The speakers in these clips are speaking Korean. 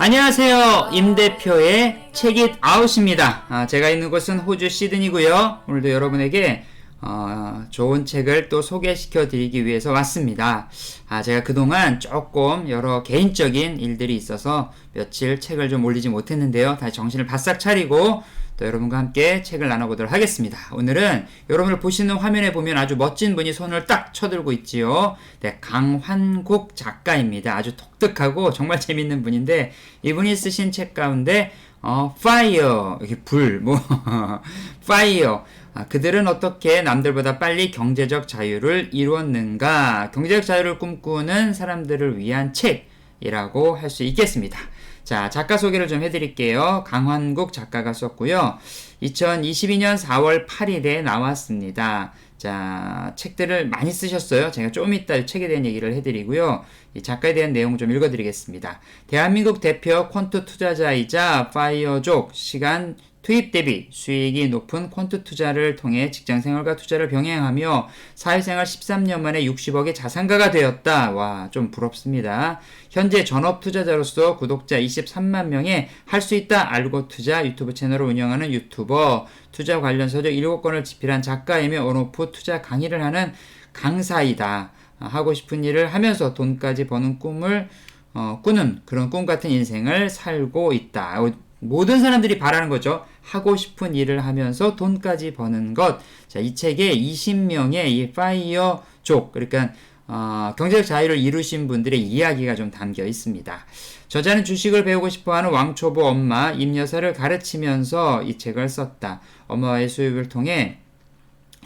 안녕하세요. 임 대표의 책이 아웃입니다. 아, 제가 있는 곳은 호주 시드니고요. 오늘도 여러분에게 어, 좋은 책을 또 소개시켜 드리기 위해서 왔습니다. 아, 제가 그동안 조금 여러 개인적인 일들이 있어서 며칠 책을 좀 올리지 못했는데요. 다시 정신을 바싹 차리고 또 여러분과 함께 책을 나눠보도록 하겠습니다. 오늘은 여러분을 보시는 화면에 보면 아주 멋진 분이 손을 딱 쳐들고 있지요. 네, 강환국 작가입니다. 아주 독특하고 정말 재밌는 분인데 이분이 쓰신 책 가운데 어, fire 이게 불, 뭐 fire 아, 그들은 어떻게 남들보다 빨리 경제적 자유를 이루었는가? 경제적 자유를 꿈꾸는 사람들을 위한 책이라고 할 수 있겠습니다. 자, 작가 소개를 좀 해드릴게요. 강환국 작가가 썼고요. 2022년 4월 8일에 나왔습니다. 자, 책들을 많이 쓰셨어요. 제가 좀 이따 책에 대한 얘기를 해드리고요. 이 작가에 대한 내용 좀 읽어드리겠습니다. 대한민국 대표 퀀트 투자자이자 파이어족 시간 투입 대비 수익이 높은 퀀트 투자를 통해 직장 생활과 투자를 병행하며 사회생활 13년 만에 60억의 자산가가 되었다. 와, 좀 부럽습니다. 현재 전업 투자자로서 구독자 23만 명의 할수 있다 알고 투자 유튜브 채널을 운영하는 유튜버, 투자 관련 서적 7권을 집필한 작가이며 온오프 투자 강의를 하는 강사이다. 아, 하고 싶은 일을 하면서 돈까지 버는 꿈을 어, 꾸는 그런 꿈 같은 인생을 살고 있다. 어, 모든 사람들이 바라는 거죠. 하고 싶은 일을 하면서 돈까지 버는 것. 자, 이 책에 20명의 이 파이어 족, 그러니까 어, 경제적 자유를 이루신 분들의 이야기가 좀 담겨 있습니다. 저자는 주식을 배우고 싶어 하는 왕초보 엄마 임여사를 가르치면서 이 책을 썼다. 엄마와의 수입을 통해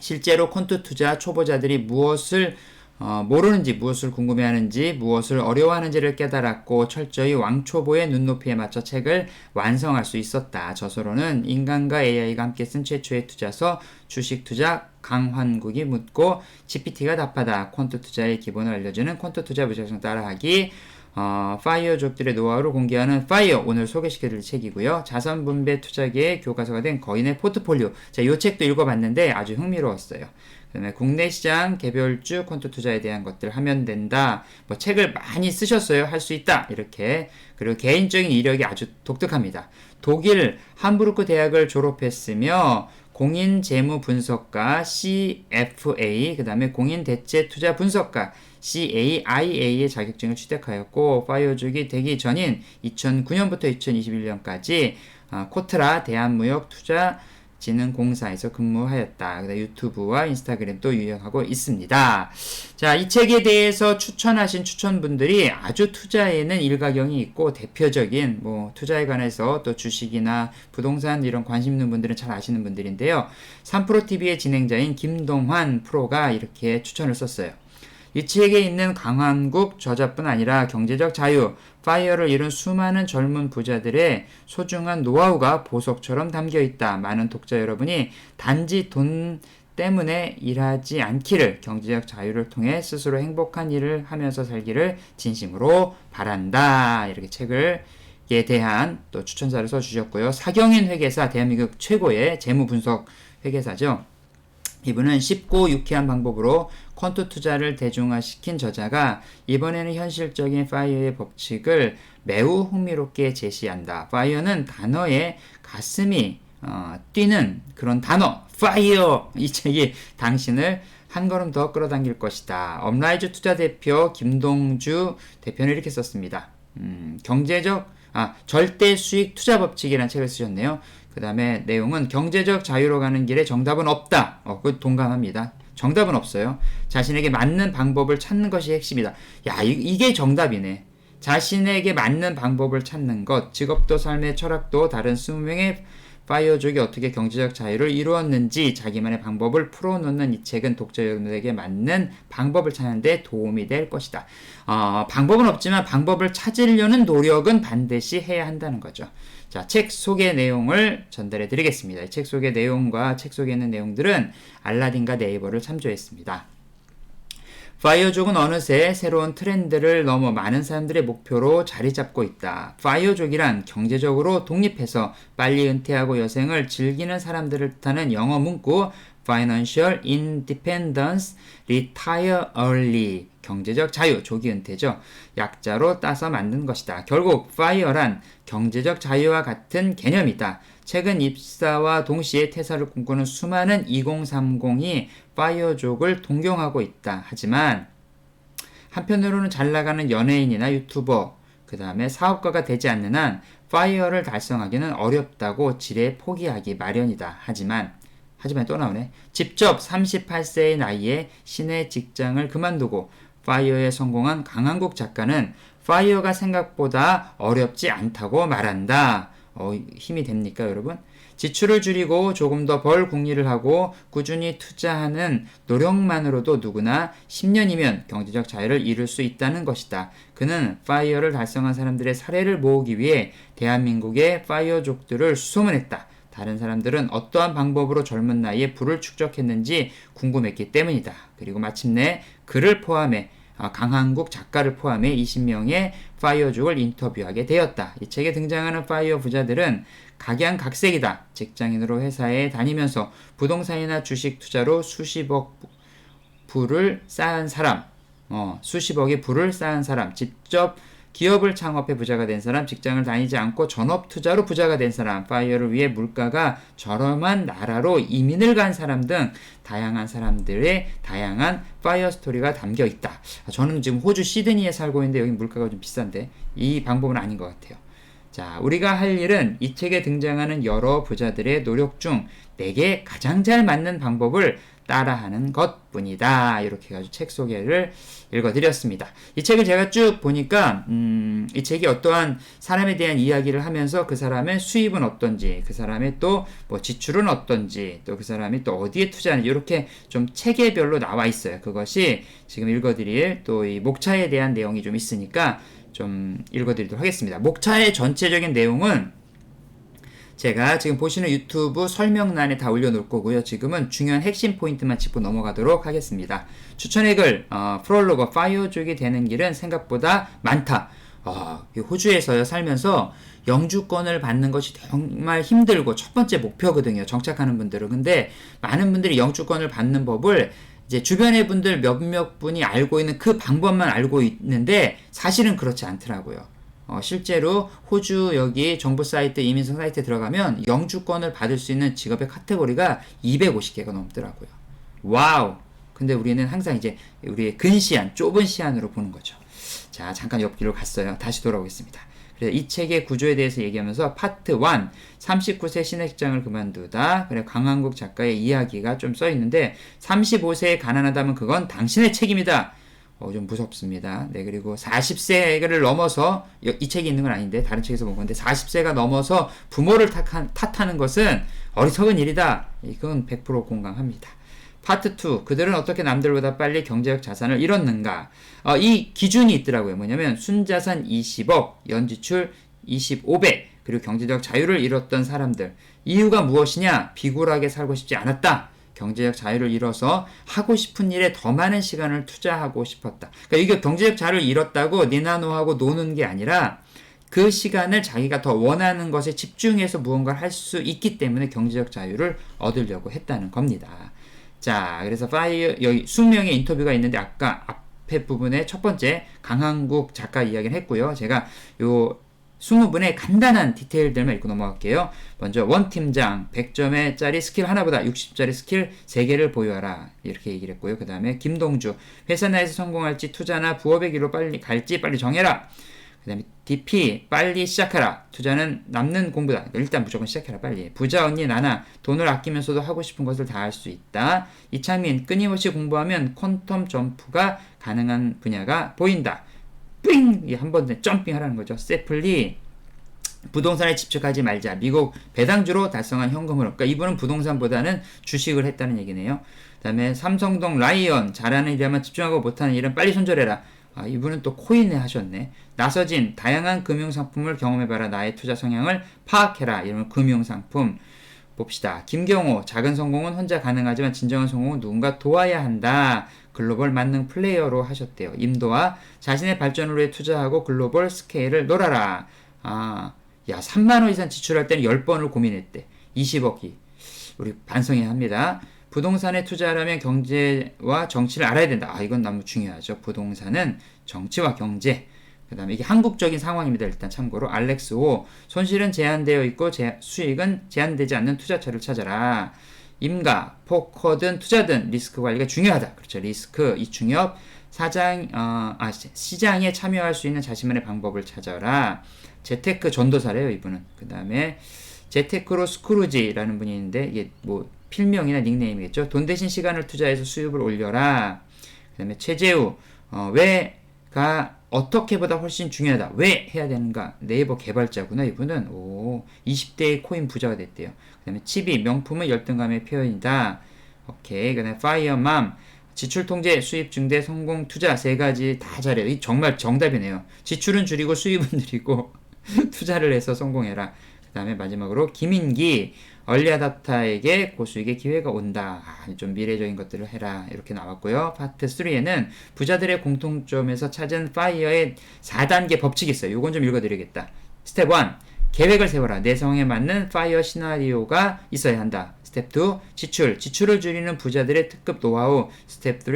실제로 콘트 투자 초보자들이 무엇을 어, 모르는지 무엇을 궁금해하는지 무엇을 어려워하는지를 깨달았고 철저히 왕초보의 눈높이에 맞춰 책을 완성할 수 있었다. 저서로는 인간과 AI가 함께 쓴 최초의 투자서 주식 투자 강환국이 묻고 GPT가 답하다. 콘트 투자의 기본을 알려주는 콘트 투자 무작정 따라하기 어, 파이어족들의 노하우를 공개하는 파이어 오늘 소개시켜드릴 책이고요. 자산 분배 투자계의 교과서가 된 거인의 포트폴리오. 자, 이 책도 읽어봤는데 아주 흥미로웠어요. 그다음에 국내 시장 개별주 콘트 투자에 대한 것들 하면 된다. 뭐 책을 많이 쓰셨어요. 할 수 있다. 이렇게 그리고 개인적인 이력이 아주 독특합니다. 독일 함부르크 대학을 졸업했으며 공인 재무 분석가 CFA 그다음에 공인 대체 투자 분석가 CAIA의 자격증을 취득하였고 파이어족이 되기 전인 2009년부터 2021년까지 아, 코트라 대한무역 투자 진흥공사에서 근무하였다. 유튜브와 인스타그램 도 유행하고 있습니다. 자, 이 책에 대해서 추천하신 추천분들이 아주 투자에는 일가경이 있고 대표적인 뭐 투자에 관해서 또 주식이나 부동산 이런 관심 있는 분들은 잘 아시는 분들인데요. 3프로TV의 진행자인 김동환 프로가 이렇게 추천을 썼어요. 이 책에 있는 강한국 저자뿐 아니라 경제적 자유, 파이어를 이룬 수많은 젊은 부자들의 소중한 노하우가 보석처럼 담겨 있다. 많은 독자 여러분이 단지 돈 때문에 일하지 않기를 경제적 자유를 통해 스스로 행복한 일을 하면서 살기를 진심으로 바란다. 이렇게 책을 에 대한 또 추천사를 써주셨고요. 사경인 회계사 대한민국 최고의 재무 분석 회계사죠. 이분은 쉽고 유쾌한 방법으로 퀀트 투자를 대중화시킨 저자가 이번에는 현실적인 파이어의 법칙을 매우 흥미롭게 제시한다. 파이어는 단어의 가슴이 어, 뛰는 그런 단어, 파이어! 이 책이 당신을 한 걸음 더 끌어당길 것이다. 업라이즈 투자 대표 김동주 대표는 이렇게 썼습니다. 음, 경제적, 아, 절대 수익 투자 법칙이라는 책을 쓰셨네요. 그 다음에 내용은 경제적 자유로 가는 길에 정답은 없다. 어, 그 동감합니다. 정답은 없어요. 자신에게 맞는 방법을 찾는 것이 핵심이다. 야, 이, 게 정답이네. 자신에게 맞는 방법을 찾는 것, 직업도 삶의 철학도 다른 20명의 파이어족이 어떻게 경제적 자유를 이루었는지 자기만의 방법을 풀어놓는 이 책은 독자 여러분에게 맞는 방법을 찾는 데 도움이 될 것이다. 어, 방법은 없지만 방법을 찾으려는 노력은 반드시 해야 한다는 거죠. 자, 책 소개 내용을 전달해 드리겠습니다. 책 소개 내용과 책 속에 있는 내용들은 알라딘과 네이버를 참조했습니다. 파이어족은 어느새 새로운 트렌드를 넘어 많은 사람들의 목표로 자리 잡고 있다. 파이어족이란 경제적으로 독립해서 빨리 은퇴하고 여생을 즐기는 사람들을 뜻하는 영어 문구 financial independence, retire early. 경제적 자유, 조기 은퇴죠. 약자로 따서 만든 것이다. 결국 fire란 경제적 자유와 같은 개념이다. 최근 입사와 동시에 퇴사를 꿈꾸는 수많은 2030이 파이어족을 동경하고 있다. 하지만 한편으로는 잘 나가는 연예인이나 유튜버, 그 다음에 사업가가 되지 않는 한 파이어를 달성하기는 어렵다고 지레 포기하기 마련이다. 하지만 하지만 또 나오네. 직접 38세의 나이에 신의 직장을 그만두고 파이어에 성공한 강한국 작가는 파이어가 생각보다 어렵지 않다고 말한다. 어, 힘이 됩니까, 여러분? 지출을 줄이고 조금 더 벌 궁리를 하고 꾸준히 투자하는 노력만으로도 누구나 10년이면 경제적 자유를 이룰 수 있다는 것이다. 그는 파이어를 달성한 사람들의 사례를 모으기 위해 대한민국의 파이어족들을 수소문했다. 다른 사람들은 어떠한 방법으로 젊은 나이에 부를 축적했는지 궁금했기 때문이다. 그리고 마침내 그를 포함해 아, 강한국 작가를 포함해 20명의 파이어족을 인터뷰하게 되었다. 이 책에 등장하는 파이어 부자들은 각양각색이다. 직장인으로 회사에 다니면서 부동산이나 주식 투자로 수십억 부를 쌓은 사람, 어, 수십억의 부를 쌓은 사람, 직접 기업을 창업해 부자가 된 사람, 직장을 다니지 않고 전업 투자로 부자가 된 사람, 파이어를 위해 물가가 저렴한 나라로 이민을 간 사람 등 다양한 사람들의 다양한 파이어 스토리가 담겨 있다. 저는 지금 호주 시드니에 살고 있는데 여기 물가가 좀 비싼데 이 방법은 아닌 것 같아요. 자, 우리가 할 일은 이 책에 등장하는 여러 부자들의 노력 중 내게 가장 잘 맞는 방법을 따라하는 것 뿐이다. 이렇게 해가지고 책 소개를 읽어드렸습니다. 이 책을 제가 쭉 보니까, 음, 이 책이 어떠한 사람에 대한 이야기를 하면서 그 사람의 수입은 어떤지, 그 사람의 또 뭐 지출은 어떤지, 또 그 사람이 또 어디에 투자하는지, 이렇게 좀 체계별로 나와 있어요. 그것이 지금 읽어드릴 또 이 목차에 대한 내용이 좀 있으니까 좀 읽어드리도록 하겠습니다. 목차의 전체적인 내용은 제가 지금 보시는 유튜브 설명란에 다 올려놓을 거고요. 지금은 중요한 핵심 포인트만 짚고 넘어가도록 하겠습니다. 추천의 글, 어, 프롤로그, 파이어족이 되는 길은 생각보다 많다. 어, 호주에서 살면서 영주권을 받는 것이 정말 힘들고 첫 번째 목표거든요. 정착하는 분들은. 근데 많은 분들이 영주권을 받는 법을 이제 주변의 분들 몇몇 분이 알고 있는 그 방법만 알고 있는데 사실은 그렇지 않더라고요. 어, 실제로 호주 여기 정부 사이트 이민성 사이트에 들어가면 영주권을 받을 수 있는 직업의 카테고리가 250개가 넘더라고요. 와우. 근데 우리는 항상 이제 우리의 근시안, 좁은 시안으로 보는 거죠. 자, 잠깐 옆길로 갔어요. 다시 돌아오겠습니다. 그래서 이 책의 구조에 대해서 얘기하면서 파트 1, 39세 신학장을 그만두다. 그래 강한국 작가의 이야기가 좀 써 있는데 35세에 가난하다면 그건 당신의 책임이다. 어, 좀 무섭습니다. 네, 그리고 40세를 넘어서, 이 책이 있는 건 아닌데, 다른 책에서 본 건데, 40세가 넘어서 부모를 탓한, 탓하는 것은 어리석은 일이다. 이건 100% 공감합니다. 파트 2. 그들은 어떻게 남들보다 빨리 경제적 자산을 잃었는가? 어, 이 기준이 있더라고요. 뭐냐면, 순자산 20억, 연지출 25배, 그리고 경제적 자유를 잃었던 사람들. 이유가 무엇이냐? 비굴하게 살고 싶지 않았다. 경제적 자유를 잃어서 하고 싶은 일에 더 많은 시간을 투자하고 싶었다. 그러니까 이게 경제적 자유를 잃었다고 니나노하고 노는 게 아니라 그 시간을 자기가 더 원하는 것에 집중해서 무언가를 할 수 있기 때문에 경제적 자유를 얻으려고 했다는 겁니다. 자, 그래서 파이어 여기 숙명의 인터뷰가 있는데 아까 앞에 부분에 첫 번째 강한국 작가 이야기를 했고요. 제가 요 20분의 간단한 디테일들만 읽고 넘어갈게요. 먼저 원 팀장 100점의 짜리 스킬 하나보다 60짜리 스킬 3개를 보유하라. 이렇게 얘기를 했고요. 그 다음에 김동주 회사 내에서 성공할지 투자나 부업의 길로 빨리 갈지 빨리 정해라. 그 다음에 DP 빨리 시작하라. 투자는 남는 공부다. 일단 무조건 시작해라 빨리. 부자 언니 나나 돈을 아끼면서도 하고 싶은 것을 다 할 수 있다. 이창민 끊임없이 공부하면 퀀텀 점프가 가능한 분야가 보인다. 삥! 한번 점핑 하라는 거죠. 세플리 부동산에 집중하지 말자. 미국 배당주로 달성한 현금으로. 그러니까 이분은 부동산보다는 주식을 했다는 얘기네요. 그 다음에 삼성동 라이언. 잘하는 일에만 집중하고 못하는 일은 빨리 손절해라. 아, 이분은 또 코인에 하셨네. 나서진 다양한 금융 상품을 경험해봐라. 나의 투자 성향을 파악해라. 이런 금융 상품. 봅시다. 김경호, 작은 성공은 혼자 가능하지만 진정한 성공은 누군가 도와야 한다. 글로벌 만능 플레이어로 하셨대요. 임도와 자신의 위해 투자하고 글로벌 스케일을 놀아라. 아, 야, 3만원 이상 지출할 때는 10번을 고민했대. 20억이. 우리 반성해야 합니다. 부동산에 투자하려면 경제와 정치를 알아야 된다. 아, 이건 너무 중요하죠. 부동산은 정치와 경제. 그 다음에 이게 한국적인 상황입니다. 일단 참고로. 알렉스 오. 손실은 제한되어 있고 제, 수익은 제한되지 않는 투자처를 찾아라. 임가, 포커든 투자든 리스크 관리가 중요하다. 그렇죠. 리스크, 이중엽, 사장, 어, 아, 시장에 참여할 수 있는 자신만의 방법을 찾아라. 재테크 전도사래요, 이분은. 그 다음에 재테크로 스크루지라는 분이 있는데, 이게 뭐, 필명이나 닉네임이겠죠. 돈 대신 시간을 투자해서 수입을 올려라. 그 다음에 최재우, 어, 왜가 어떻게보다 훨씬 중요하다. 왜 해야 되는가? 네이버 개발자구나. 이분은 오 20대의 코인 부자가 됐대요. 그 다음에 치비 명품은 열등감의 표현이다. 오케이. 그 다음에 파이어맘 지출 통제, 수입 증대, 성공 투자 세 가지 다 잘해요. 이 정말 정답이네요. 지출은 줄이고 수입은 늘리고 투자를 해서 성공해라. 그 다음에 마지막으로 김인기 얼리아답타에게 고수익의 기회가 온다. 아, 좀 미래적인 것들을 해라. 이렇게 나왔고요. 파트 3에는 부자들의 공통점에서 찾은 파이어의 4단계 법칙이 있어요. 이건 좀 읽어드리겠다. 스텝 1. 계획을 세워라. 내 성에 맞는 파이어 시나리오가 있어야 한다. 스텝 2. 지출. 지출을 줄이는 부자들의 특급 노하우. 스텝 3.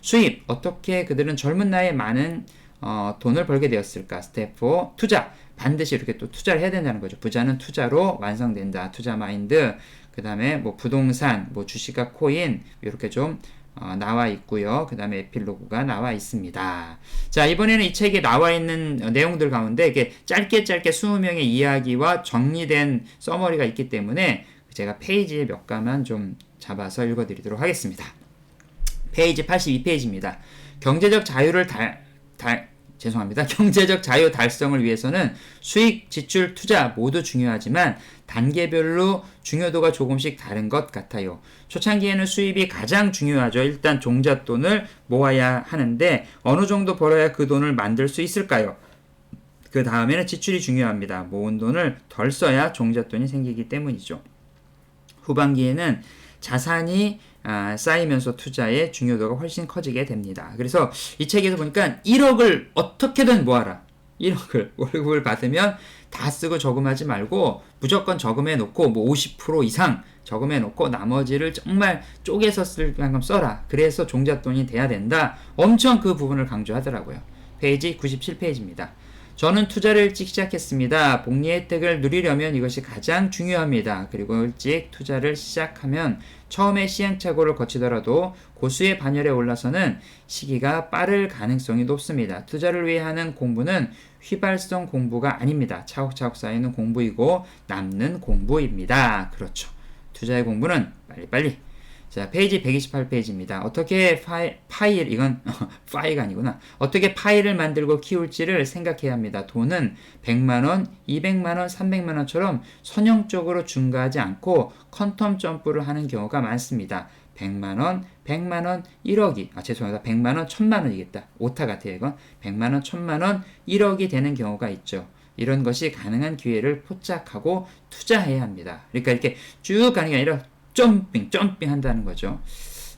수입. 어떻게 그들은 젊은 나이에 많은 어, 돈을 벌게 되었을까? 스텝 4. 투자. 반드시 이렇게 또 투자를 해야 된다는 거죠. 부자는 투자로 완성된다. 투자 마인드. 그 다음에 뭐 부동산, 뭐 주식과 코인, 이렇게 좀 어, 나와 있고요. 그 다음에 에필로그가 나와 있습니다. 자, 이번에는 이 책에 나와 있는 내용들 가운데 이게 짧게 짧게 20명의 이야기와 정리된 서머리가 있기 때문에 제가 페이지에 몇 가만 좀 잡아서 읽어드리도록 하겠습니다. 페이지 82페이지입니다. 경제적 자유를 달, 달, 죄송합니다. 경제적 자유 달성을 위해서는 수익, 지출, 투자 모두 중요하지만 단계별로 중요도가 조금씩 다른 것 같아요. 초창기에는 수입이 가장 중요하죠. 일단 종잣돈을 모아야 하는데 어느 정도 벌어야 그 돈을 만들 수 있을까요? 그 다음에는 지출이 중요합니다. 모은 돈을 덜 써야 종잣돈이 생기기 때문이죠. 후반기에는 자산이 아, 쌓이면서 투자의 중요도가 훨씬 커지게 됩니다. 그래서 이 책에서 보니까 1억을 어떻게든 모아라. 1억을 월급을 받으면 다 쓰고 저금하지 말고 무조건 저금해 놓고 뭐 50% 이상 저금해 놓고 나머지를 정말 쪼개서 쓸 만큼 써라. 그래서 종잣돈이 돼야 된다. 엄청 그 부분을 강조하더라고요. 페이지 97페이지입니다. 저는 투자를 일찍 시작했습니다. 복리 혜택을 누리려면 이것이 가장 중요합니다. 그리고 일찍 투자를 시작하면 처음에 시행착오를 거치더라도 고수의 반열에 올라서는 시기가 빠를 가능성이 높습니다. 투자를 위해 하는 공부는 휘발성 공부가 아닙니다. 차곡차곡 쌓이는 공부이고 남는 공부입니다. 그렇죠. 투자의 공부는 빨리빨리 자, 페이지 128페이지입니다. 어떻게 파이, 파일, 이건 파이가 아니구나. 어떻게 파일을 만들고 키울지를 생각해야 합니다. 돈은 100만원, 200만원, 300만원처럼 선형적으로 증가하지 않고 컨텀 점프를 하는 경우가 많습니다. 100만원, 100만원, 1억이, 아, 죄송합니다. 100만원, 1000만원이겠다. 오타 같아요, 이건. 100만원, 1000만원, 1억이 되는 경우가 있죠. 이런 것이 가능한 기회를 포착하고 투자해야 합니다. 그러니까 이렇게 쭉 가는 게 아니라 점핑, 점핑 한다는 거죠.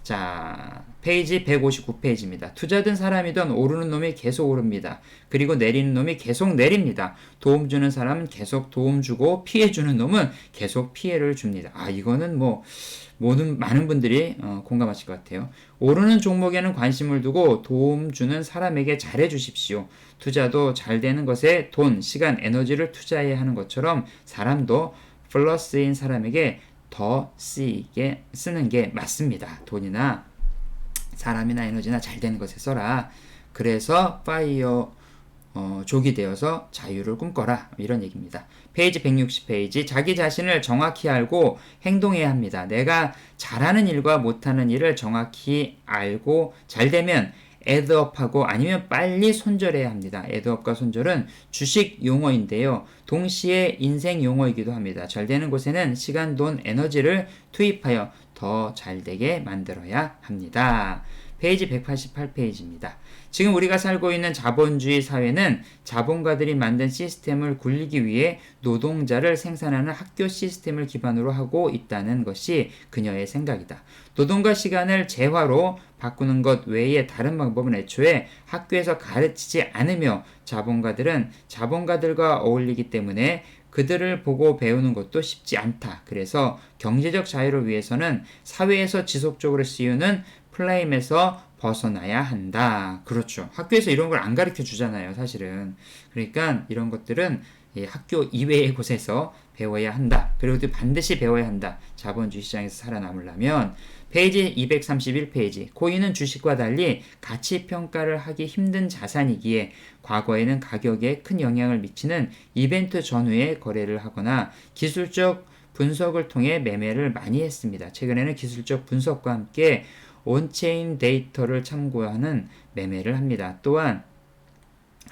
자, 페이지 159페이지입니다. 투자든 사람이든 오르는 놈이 계속 오릅니다. 그리고 내리는 놈이 계속 내립니다. 도움 주는 사람은 계속 도움 주고 피해 주는 놈은 계속 피해를 줍니다. 아, 이거는 뭐 모든 많은 분들이 어, 공감하실 것 같아요. 오르는 종목에는 관심을 두고 도움 주는 사람에게 잘해 주십시오. 투자도 잘 되는 것에 돈, 시간, 에너지를 투자해야 하는 것처럼 사람도 플러스인 사람에게 더 쓰이게 쓰는 게 맞습니다. 돈이나 사람이나 에너지나 잘 되는 것에 써라. 그래서 파이어 어, 족이 되어서 자유를 꿈꿔라. 이런 얘기입니다. 페이지 160페이지. 자기 자신을 정확히 알고 행동해야 합니다. 내가 잘하는 일과 못하는 일을 정확히 알고 잘 되면 애드업하고 아니면 빨리 손절해야 합니다. 애드업과 손절은 주식 용어인데요. 동시에 인생 용어이기도 합니다. 잘 되는 곳에는 시간, 돈, 에너지를 투입하여 더 잘 되게 만들어야 합니다. 페이지 188페이지입니다. 지금 우리가 살고 있는 자본주의 사회는 자본가들이 만든 시스템을 굴리기 위해 노동자를 생산하는 학교 시스템을 기반으로 하고 있다는 것이 그녀의 생각이다. 노동과 시간을 재화로 바꾸는 것 외에 다른 방법은 애초에 학교에서 가르치지 않으며 자본가들은 자본가들과 어울리기 때문에 그들을 보고 배우는 것도 쉽지 않다. 그래서 경제적 자유를 위해서는 사회에서 지속적으로 쓰이는 플레임에서 벗어나야 한다. 그렇죠. 학교에서 이런 걸 안 가르쳐 주잖아요, 사실은. 그러니까 이런 것들은 이 학교 이외의 곳에서 배워야 한다. 그리고 또 반드시 배워야 한다. 자본주의 시장에서 살아남으려면 페이지 231페이지. 코인은 주식과 달리 가치 평가를 하기 힘든 자산이기에 과거에는 가격에 큰 영향을 미치는 이벤트 전후에 거래를 하거나 기술적 분석을 통해 매매를 많이 했습니다. 최근에는 기술적 분석과 함께 온체인 데이터를 참고하는 매매를 합니다. 또한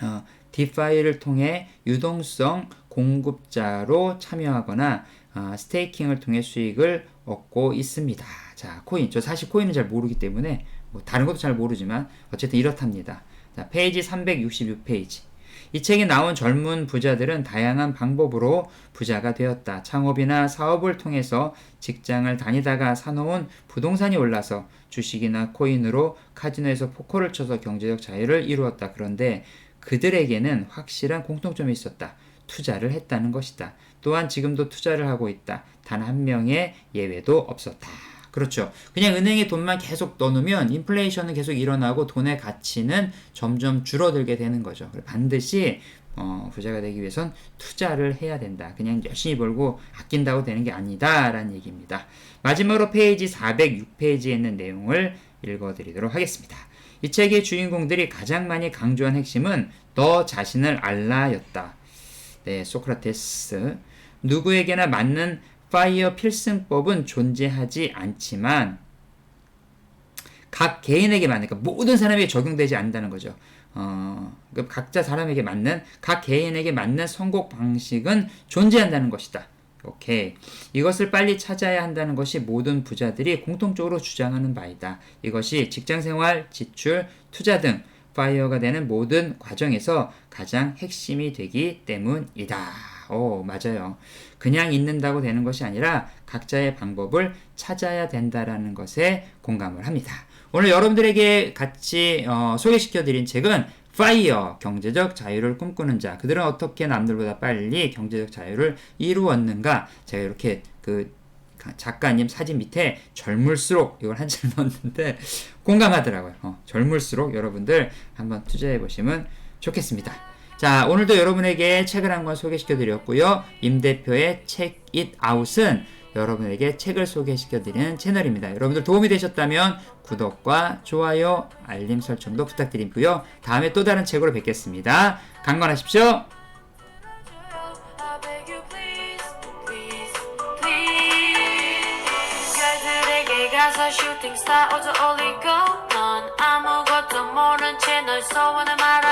어, 디파이를 통해 유동성 공급자로 참여하거나 어, 스테이킹을 통해 수익을 얻고 있습니다. 자, 코인. 저 사실 코인은 잘 모르기 때문에 뭐 다른 것도 잘 모르지만 어쨌든 이렇답니다. 자, 페이지 366페이지. 이 책에 나온 젊은 부자들은 다양한 방법으로 부자가 되었다. 창업이나 사업을 통해서 직장을 다니다가 사놓은 부동산이 올라서 주식이나 코인으로 카지노에서 포커를 쳐서 경제적 자유를 이루었다. 그런데 그들에게는 확실한 공통점이 있었다. 투자를 했다는 것이다. 또한 지금도 투자를 하고 있다. 단 한 명의 예외도 없었다. 그렇죠. 그냥 은행에 돈만 계속 넣어놓으면 인플레이션은 계속 일어나고 돈의 가치는 점점 줄어들게 되는 거죠. 반드시 어, 부자가 되기 위해선 투자를 해야 된다. 그냥 열심히 벌고 아낀다고 되는 게 아니다라는 얘기입니다. 마지막으로 페이지 406페이지에 있는 내용을 읽어드리도록 하겠습니다. 이 책의 주인공들이 가장 많이 강조한 핵심은 너 자신을 알라였다. 네, 소크라테스. 누구에게나 맞는 파이어 필승법은 존재하지 않지만 각 개인에게 맞는 그러니까 모든 사람에게 적용되지 않는다는 거죠. 어, 그 각자 사람에게 맞는 각 개인에게 맞는 선곡 방식은 존재한다는 것이다. 오케이. 이것을 빨리 찾아야 한다는 것이 모든 부자들이 공통적으로 주장하는 바이다. 이것이 직장 생활, 지출, 투자 등 파이어가 되는 모든 과정에서 가장 핵심이 되기 때문이다. 오, 맞아요. 그냥 있는다고 되는 것이 아니라 각자의 방법을 찾아야 된다라는 것에 공감을 합니다. 오늘 여러분들에게 같이 어, 소개시켜 드린 책은 파이어 경제적 자유를 꿈꾸는 자 그들은 어떻게 남들보다 빨리 경제적 자유를 이루었는가 제가 이렇게 그 작가님 사진 밑에 젊을수록 이걸 한 줄 넣었는데 공감하더라고요. 어, 젊을수록 여러분들 한번 투자해 보시면 좋겠습니다. 자, 오늘도 여러분에게 책을 한 권 소개시켜 드렸고요. 임 대표의 책잇 아웃은 여러분에게 책을 소개시켜 드리는 채널입니다. 여러분들 도움이 되셨다면 구독과 좋아요, 알림 설정도 부탁드리고요. 다음에 또 다른 책으로 뵙겠습니다. 강건하십시오. 가서 슈팅 스타 어저 올리고 넌 아무것도 모른 채널 소원을 말하고